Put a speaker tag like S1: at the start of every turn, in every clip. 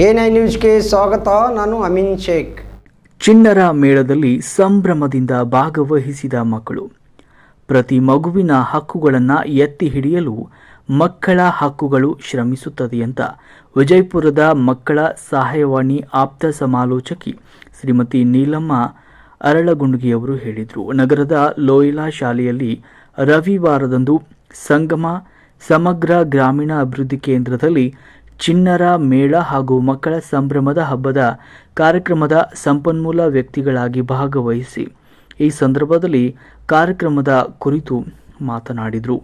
S1: NI ನ್ಯೂಸ್ಗೆ ಸ್ವಾಗತ, ನಾನು ಅಮಿನ್ ಶೇಖ್.
S2: ಚಿಣ್ಣರ ಮೇಳದಲ್ಲಿ ಸಂಭ್ರಮದಿಂದ ಭಾಗವಹಿಸಿದ ಮಕ್ಕಳು. ಪ್ರತಿ ಮಗುವಿನ ಹಕ್ಕುಗಳನ್ನು ಎತ್ತಿ ಹಿಡಿಯಲು ಮಕ್ಕಳ ಹಕ್ಕುಗಳು ಶ್ರಮಿಸುತ್ತದೆ ಅಂತ ವಿಜಯಪುರದ ಮಕ್ಕಳ ಸಹಾಯವಾಣಿ ಆಪ್ತ ಸಮಾಲೋಚಕಿ ಶ್ರೀಮತಿ ನೀಲಮ್ಮ ಅರಳಗುಂಡಿಗೆಯವರು ಹೇಳಿದರು. ನಗರದ ಲೋಯಿಲಾ ಶಾಲೆಯಲ್ಲಿ ರವಿವಾರದಂದು ಸಂಗಮ, ಸಮಗ್ರ ಗ್ರಾಮೀಣ ಅಭಿವೃದ್ಧಿ ಕೇಂದ್ರದಲ್ಲಿ ಚಿಣ್ಣರ ಮೇಳ ಹಾಗೂ ಮಕ್ಕಳ ಸಂಭ್ರಮದ ಹಬ್ಬದ ಕಾರ್ಯಕ್ರಮದ ಸಂಪನ್ಮೂಲ ವ್ಯಕ್ತಿಗಳಾಗಿ ಭಾಗವಹಿಸಿ ಈ ಸಂದರ್ಭದಲ್ಲಿ ಕಾರ್ಯಕ್ರಮದ ಕುರಿತು ಮಾತನಾಡಿದರು.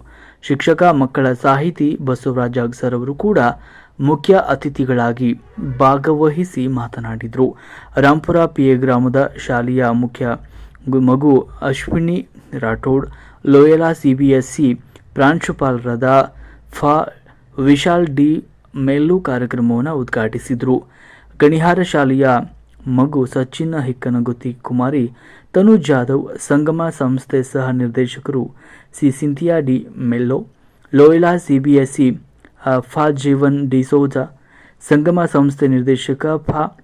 S2: ಶಿಕ್ಷಕ ಮಕ್ಕಳ ಸಾಹಿತಿ ಬಸವರಾಜ ಅಗ್ಸರ್ ಅವರು ಕೂಡ ಮುಖ್ಯ ಅತಿಥಿಗಳಾಗಿ ಭಾಗವಹಿಸಿ ಮಾತನಾಡಿದರು. ರಾಂಪುರ ಪಿಎ ಗ್ರಾಮದ ಶಾಲೆಯ ಮುಖ್ಯ ಮಗು ಅಶ್ವಿನಿ ರಾಠೋಡ್, ಲೋಯಲಾ ಸಿಬಿಎಸ್ಸಿ ಪ್ರಾಂಶುಪಾಲರಾದ ಫ ವಿಶಾಲ್ ಡಿ ಮೆಲ್ಲು ಕಾರ್ಯಕ್ರಮವನ್ನು ಉದ್ಘಾಟಿಸಿದರು. ಗಣಿಹಾರ ಶಾಲೆಯ ಮಗು ಸಚಿನ್ ಹಿಕ್ಕನಗುತಿ ಕುಮಾರಿ ತನು ಜಾಧವ್, ಸಂಗಮ ಸಂಸ್ಥೆ ಸಹ ನಿರ್ದೇಶಕರು C. Cynthia D. Mello, Loyola CBSE ಫಾ. ಜೀವನ್ ಡಿಸೋಜಾ ಸಂಗಮ ಸಂಸ್ಥೆ ನಿರ್ದೇಶಕ ಫಾ.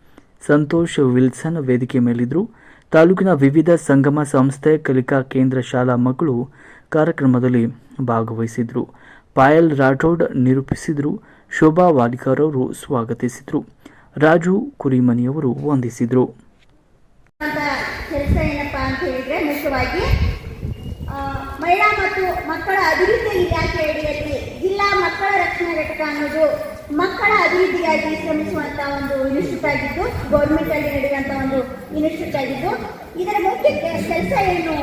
S2: ಸಂತೋಷ್ ವಿಲ್ಸನ್ ವೇದಿಕೆ ಮೇಲಿದ್ದರು ತಾಲೂಕಿನ ವಿವಿಧ ಸಂಗಮ ಸಂಸ್ಥೆ, ಕಲಿಕಾ ಕೇಂದ್ರ ಶಾಲಾ ಮಕ್ಕಳು ಕಾರ್ಯಕ್ರಮದಲ್ಲಿ ಭಾಗವಹಿಸಿದರು. ಪಾಯಲ್ ರಾಠೋಡ್ ನಿರೂಪಿಸಿದರು. ಶೋಭಾ ವಾಲಿಕರ್ ಅವರು ಸ್ವಾಗತಿಸಿದರು. ರಾಜು ಕುರಿಮನಿಯವರು ವಂದಿಸಿದರು.
S3: ಅಂತ ಹೇಳಿದ್ರೆ ಮುಖ್ಯವಾಗಿ ಮಹಿಳಾ ಮತ್ತು ಮಕ್ಕಳ ಅಭಿವೃದ್ಧಿ ಇಲಾಖೆ ಅಡಿಯಲ್ಲಿ ಜಿಲ್ಲಾ ಮಕ್ಕಳ ರಕ್ಷಣಾ ಘಟಕ ಅನ್ನೋದು ಮಕ್ಕಳ ಅಭಿವೃದ್ಧಿಗಾಗಿ ಶ್ರಮಿಸುವಂತ ಒಂದು ಇನ್ಸ್ಟಿಟ್ಯೂಟ್ ಆಗಿದ್ದು ಗೌರ್ಮೆಂಟ್ ಅಲ್ಲಿ ನಡೆಯುವಂತ ಒಂದು ಇನ್ಸ್ಟಿಟ್ಯೂಟ್ ಆಗಿದ್ದು, ಇದರ ಮುಖ್ಯ ಕೆಲಸ ಏನು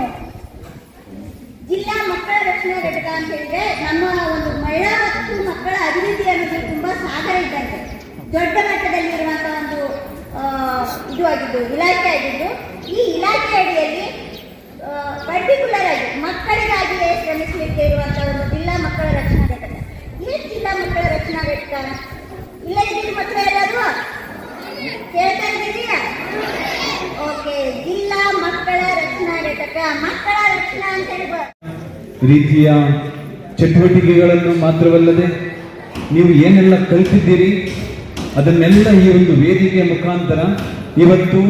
S3: ಜಿಲ್ಲಾ ಮಕ್ಕಳ ರಕ್ಷಣಾ ಘಟಕ ಅಂತ ಹೇಳಿದ್ರೆ ನಮ್ಮ ಒಂದು ಮಹಿಳಾ ಮತ್ತು ಮಕ್ಕಳ ಅಭಿವೃದ್ಧಿ ಅನ್ನೋದು ತುಂಬಾ ಸಾಧನ ಇದ್ದಂತೆ. ದೊಡ್ಡ ಮಟ್ಟದಲ್ಲಿರುವಂತಹ ಒಂದು ಇದು ಆಗಿದ್ದು, ಇಲಾಖೆ ಆಗಿದ್ದು. ಈ ಇಲಾಖೆ ಅಡಿಯಲ್ಲಿ ಪರ್ಟಿಕ್ಯುಲರ್ ಆಗಿ ಮಕ್ಕಳಿಗಾಗಿಯೇ ಶ್ರಮಿಸಲಿಕ್ಕೆ ಇರುವಂತಹ ಒಂದು ಜಿಲ್ಲಾ ಮಕ್ಕಳ ರಕ್ಷಣಾ ಘಟಕ. ಈ ಜಿಲ್ಲಾ ಮಕ್ಕಳ ರಕ್ಷಣಾ ಘಟಕ ಇಲ್ಲ ಮಕ್ಕಳ ಮಕ್ಕಳು ಕೇಳ್ತಾ ಇದ್ದೀರಾ? ಓಕೆ, ಜಿಲ್ಲಾ ಮಕ್ಕಳ ರಕ್ಷಣಾ ಘಟಕ. ಮಕ್ಕಳ ರಕ್ಷಣಾ ಅಂತ ಹೇಳಿ
S4: ರೀತಿಯ ಚಟುವಟಿಕೆಗಳನ್ನು ಮಾತ್ರವಲ್ಲದೆ ನೀವು ಏನೆಲ್ಲ ಕಲಿತಿದ್ದೀರಿ, ಅದನ್ನೆಲ್ಲ ಈ ಒಂದು ವೇದಿಕೆಯ ಮುಖಾಂತರ ಇವತ್ತು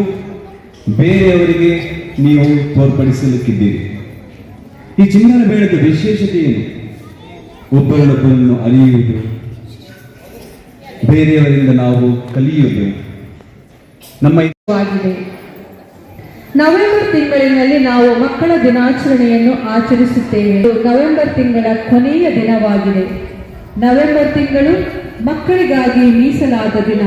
S4: ಬೇರೆಯವರಿಗೆ ನೀವು ತೋರ್ಪಡಿಸಲಿಕ್ಕಿದ್ದೀರಿ. ಈ ಚಿನ್ನದ ಬೇಳದ ವಿಶೇಷತೆ ಏನು? ಒಬ್ಬರೊಬ್ಬರನ್ನು ಅರಿಯುವುದು. ಬೇರೆಯವರಿಂದ ನಾವು ಕಲಿಯುವುದು. ನಮ್ಮ
S5: ಆಗಿದೆ. ನವೆಂಬರ್ ತಿಂಗಳಿನಲ್ಲಿ ನಾವು ಮಕ್ಕಳ ದಿನಾಚರಣೆಯನ್ನು ಆಚರಿಸುತ್ತೇವೆ. ನವೆಂಬರ್ ತಿಂಗಳ ಕೊನೆಯ ದಿನವಾಗಿದೆ. ನವೆಂಬರ್ ತಿಂಗಳು ಮಕ್ಕಳಿಗಾಗಿ ಮೀಸಲಾದ ದಿನ.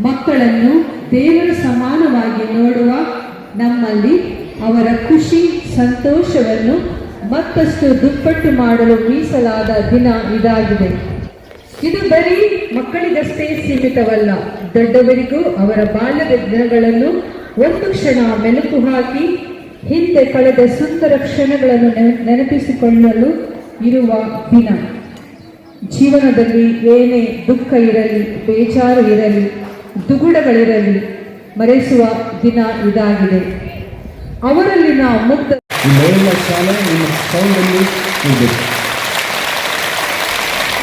S5: ಮಕ್ಕಳನ್ನು ದೇವರ ಸಮಾನವಾಗಿ ನೋಡುವ ನಮ್ಮಲ್ಲಿ ಅವರ ಖುಷಿ, ಸಂತೋಷವನ್ನು ಮತ್ತಷ್ಟು ದುಪ್ಪಟ್ಟು ಮಾಡಲು ಮೀಸಲಾದ ದಿನ ಇದಾಗಿದೆ. ಇದು ಬರೀ ಮಕ್ಕಳಿಗಷ್ಟೇ ಸೀಮಿತವಲ್ಲ. ದೊಡ್ಡವರಿಗೂ ಅವರ ಬಾಲ್ಯದ ದಿನಗಳನ್ನು ಒಂದು ಕ್ಷಣ ಮೆಲುಕು ಹಾಕಿ ಹಿಂದೆ ಕಳೆದ ಸುಂದರ ಕ್ಷಣಗಳನ್ನು ನೆನ- ನೆನಪಿಸಿಕೊಳ್ಳಲು ಇರುವ ದಿನ. ಜೀವನದಲ್ಲಿ ಏನೇ ದುಃಖ ಇರಲಿ, ಬೇಜಾರು ಇರಲಿ ದುಗುಡಗಳಿರಲಿ ಮರೆಸುವ ದಿನ ಇದಾಗಿದೆ. ಅವರಲ್ಲಿನ
S4: ಮುಕ್ತ ಶಾಲೆ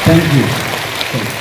S4: ಥ್ಯಾಂಕ್ ಯು